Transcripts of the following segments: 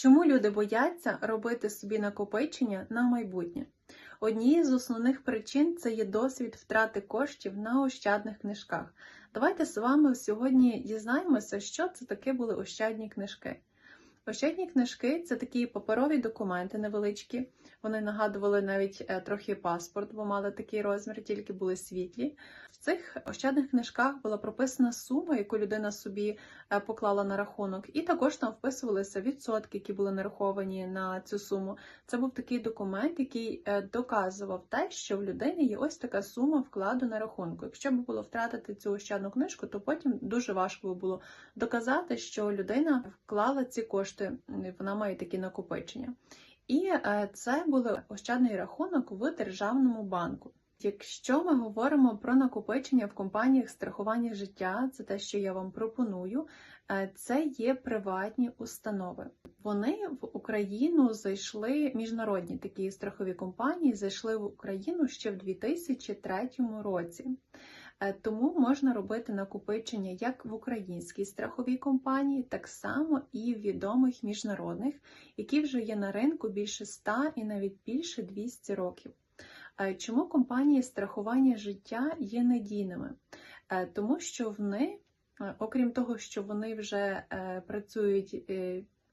Чому люди бояться робити собі накопичення на майбутнє? Однією з основних причин це є досвід втрати коштів на ощадних книжках. Давайте з вами сьогодні дізнаємося, що це таке були ощадні книжки. Ощадні книжки це такі паперові документи невеличкі. Вони нагадували навіть е, трохи паспорт, бо мали такий розмір, тільки були світлі. В цих ощадних книжках була прописана сума, яку людина собі е, поклала на рахунок, і також там вписувалися відсотки, які були нараховані на цю суму. Це був такий документ, який е, доказував те, що в людини є ось така сума вкладу на рахунку. Якщо б було втратити цю ощадну книжку, то потім дуже важко було доказати, що людина вклала ці кошти, вона має такі накопичення. І е, це був ощадний рахунок в державному банку. Якщо ми говоримо про накопичення в компаніях страхування життя, це те, що я вам пропоную, е, це є приватні установи. Вони в Україну зайшли міжнародні такі страхові компанії, зайшли в Україну ще в 2003 році. Е, Тому можна робити накопичення як в українській страховій компанії, так само і в відомих міжнародних, які вже є на ринку більше 100 і навіть більше 200 років. Е, Чому компанії страхування життя є надійними? Е, Тому що вони, окрім того, що вони вже працюють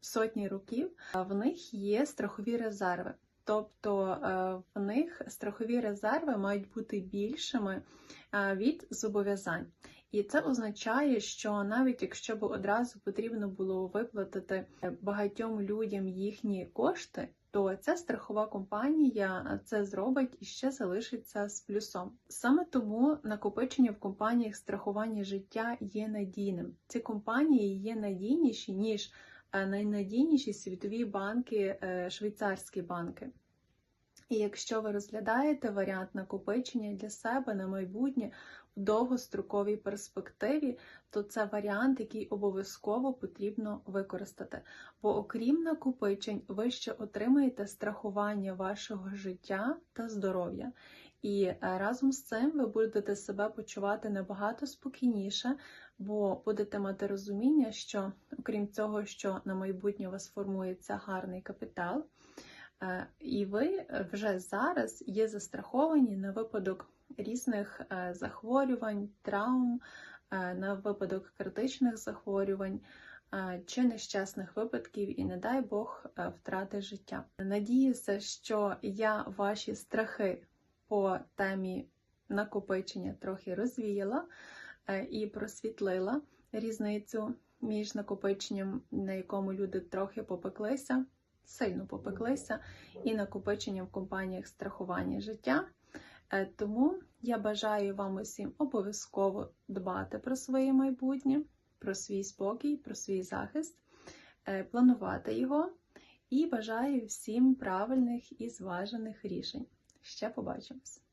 сотні років, в них є страхові резерви. Тобто е, в них страхові резерви мають бути більшими е, від зобов'язань. І це означає, що навіть якщо б одразу потрібно було виплатити багатьом людям їхні кошти, то ця страхова компанія це зробить і ще залишиться з плюсом. Саме тому накопичення в компаніях страхування життя є надійним. Ці компанії є надійніші ніж е, найнадійніші світові банки, е, швейцарські банки. І якщо ви розглядаєте варіант накопичення для себе на майбутнє в довгостроковій перспективі, то це варіант, який обов'язково потрібно використати. Бо окрім накопичень, ви ще отримаєте страхування вашого життя та здоров'я. І е, разом з цим ви будете себе почувати набагато спокійніше, бо будете мати розуміння, що окрім цього, що на майбутнє у вас формується гарний капітал. Е, І ви вже зараз є застраховані на випадок різних е, захворювань, травм, е, на випадок критичних захворювань чи нещасних випадків, і, не дай Бог, втрати життя. Надіюся, що я ваші страхи по темі накопичення трохи розвіяла і просвітлила різницю між накопиченням, на якому люди трохи попеклися сильно попеклися і накопичення в компаніях страхування життя. Е, Тому я бажаю вам усім обов'язково дбати про своє майбутнє, про свій спокій, про свій захист, е, планувати його і бажаю всім правильних і зважених рішень. Ще побачимось!